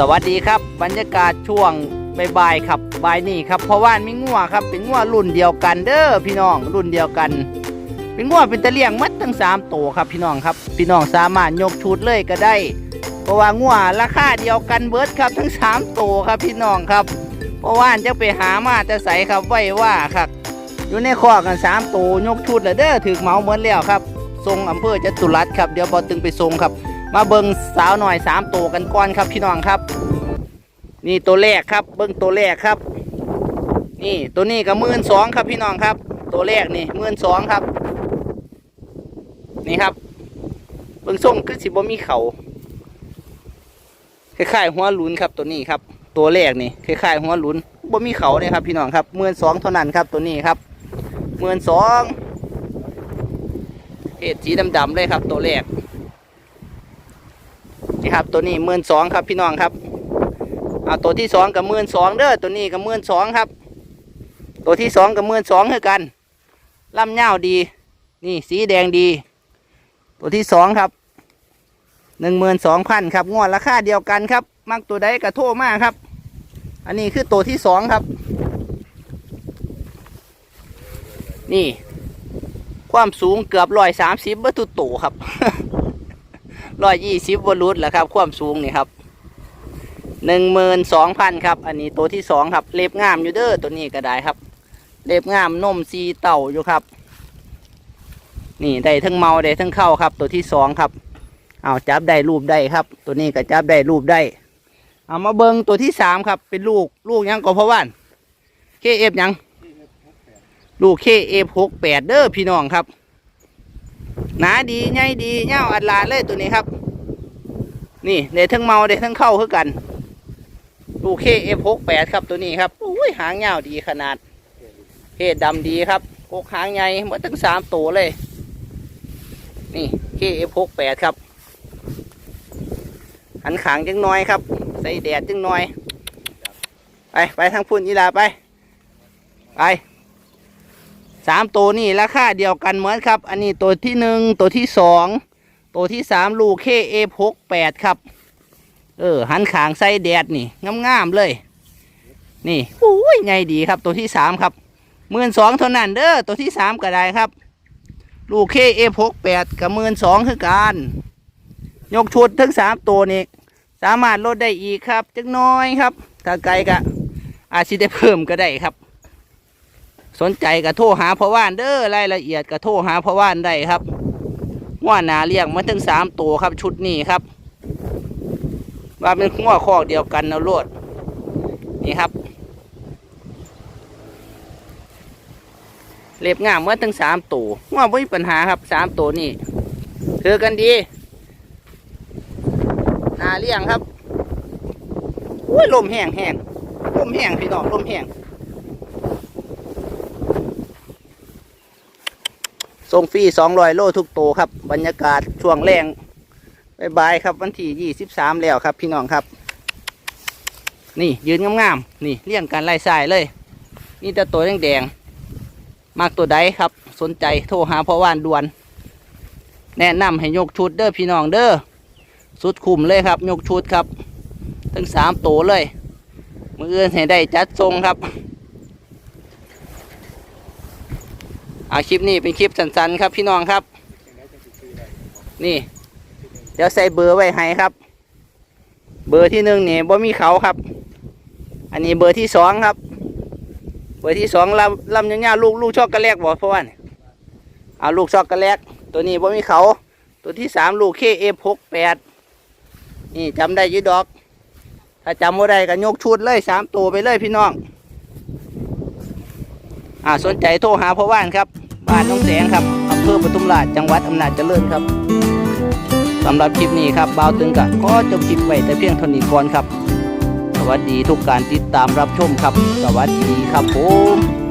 สวัสดีครับ บรรยากาศช่วงบ่ายๆครับบ่ายนี่ครับเพราะว่ามีงัวครับ เป็นงัวรุ่นเดียวกันเด้อพี่น้องรุ่นเดียวกัน เป็นงัวเป็นตะเลียงมัดทั้งสามตัวครับพี่น้องครับ พี่น้องสามารถยกชุดเลยก็ได้ เพราะว่างัวราคาเดียวกันเบิร์ดครับทั้งสามตัวครับพี่น้องครับ เพราะว่าจะไปหามาแต่ใส่ครับไว้ว่าครับอยู่ในคอกกันสามตัวยกชุดแล้วเด้อถึกเหมาเหมือนแล้วครับทรงอำเภอจตุรัสครับเดี๋ยวบอตึงไปทรงครับ มาเบิงสาวหน่อยสามตัวกันก่อนครับพี่น้องครับ นี่ตัวแรกครับ เบิงตัวแรกครับ นี่ตัวนี้ก็มื่นสองครับพี่น้องครับ ตัวแรกนี่มื่นสองครับ นี่ครับ เบิงส่งคือสิบ่มีเขาคล้ายๆหัวลุนครับตัวนี้ครับ ตัวแรกนี่คล้ายๆหัวลุนบ่มีเขาเนี่ยครับ พี่น้องครับมื่นสองเท่านั้นครับ ตัวนี้ครับมื่นสองเห็ดสีดำๆเลยครับ ตัวแรก นี่ครับตัวนี้หมื่นสองครับพี่น้องครับเอาตัวที่สองกับหมื่นสองเด้อตัวนี้กับหมื่นสองครับ ตัวที่สองกับหมื่นสองคือกันลำเงาดี นี่สีแดงดี ตัวที่สองครับหนึ่งหมื่นสองพันครับงวดราคาเดียวกันครับ มักตัวใดกระโทมากครับ อันนี้คือตัวที่สองครับ นี่ ความสูงเกือบร้อยสามสิบวัตถุโตครับ ร้อยยี่สิบวอลุตแหละครับ ความสูงนี่ครับหนึ่งหมื่นสองพันครับ อันนี้ตัวที่สองครับ เล็บงามอยู่เด้อตัวนี้ก็ได้ครับ เล็บงามนมซีเต่าอยู่ครับ นี่ได้ทั้งเมาได้ทั้งเข้าครับ ตัวที่สองครับ เอาจับได้รูปได้ครับ ตัวนี้ก็จับได้รูปได้ เอามาเบิงตัวที่สามครับ เป็นลูกลูกยังก็เพราะว่านเคเอฟยัง ลูกเคเอฟหกแปดเด้อพี่น้องครับ หนาดีใหญ่ดีเง่าอัดลาเลยตัวนี้ครับ นี่เดทั้งเมาเดทั้งเข้าคือกันดูเคเอฟหกแปดครับตัวนี้ครับอุ้ยหางเงาดีขนาดเพศดำดีครับกกหางใหญ่หมดทั้งสามตัวเลย นี่เคเอฟหกแปดครับหันขางจังน้อยครับ ใส่แดดจังน้อย ไป ไปทางพุ่นยีลาไป ไป สามตัวนี่ราคาเดียวกันเหมือนครับ อันนี้ตัวที่หนึ่งตัวที่สองตัวที่สามลูกเคเอหกแปดครับ เออ หันขางใส่แดดนี่งามๆเลย นี่อุ้ยไงดีครับ ตัวที่สามครับหมื่นสองเท่านั้นเด้อตัวที่สามก็ได้ครับ ลูกเคเอหกแปดกับหมื่นสองคือการยกชุดทั้งสามตัวนี่สามารถลดได้อีกครับจักน้อยครับ ถ้าไกลก็อาจจะได้เพิ่มก็ได้ครับ สนใจก็โทรหาพ่อว่านเด้อรายละเอียดก็โทรหาพ่อว่านได้ครับว่านาเลี้ยงมาถึงสามตัวครับชุดนี้ครับ ว่าเป็นหัวคอกเดียวกันนะโลดนี่ครับเล็บงามเมื่อถึงสามตัวว่าไม่มีปัญหาครับสามตัวนี่คือกันดีนาเลี้ยงครับอุ้ยลมแห้งแห้งลมแห้งพี่น้องลมแห้ง ส่งฟรี200โลทุกโตครับ บรรยากาศช่วงแรงบายครับวันที่23แล้วครับ พี่น้องครับ นี่ยืนงามๆนี่เลี้ยงกันไล่สายเลยนี่แต่ตัวแดงๆมากตัวใดครับ สนใจโทรหาพ่อว่านด่วน แนะนำให้ยกชุดเด้อพี่น้องเด้อสุดคุ้มเลยครับ ยกชุดครับ ทั้งสามตัวเลยมืออื่นให้ได้จัดทรงครับ อาคลิปนี้เป็นคลิปสั้นๆครับพี่น้องครับ นี่ เดี๋ยวใส่เบอร์ไว้ให้ครับ เบอร์ที่หนึ่งนี่บ่มีเขาครับ อันนี้เบอร์ที่สองครับ เบอร์ที่สองลำลำยาวๆลูกลูกช็อกโกแลตบอกเพราะว่าเอาลูกช็อกโกแลตตัวนี้บ่มีเขา ตัวที่สามลูกเคเอฟหกแปดนี่จำได้ยี่ดอก ถ้าจำว่ได้ก็ยกชุดเลยสามตัวไปเลยพี่น้องอ่าสนใจโทรหาพ่อว่านครับ บ้านน้องแสงครับอำเภอปทุมราชจังหวัดอำนาจเจริญครับสำหรับคลิปนี้ครับบ่าวตึงกะก็จบคลิปไว้แต่เพียงเท่านี้ก่อนครับ สวัสดีทุกการติดตามรับชมครับ สวัสดีครับผม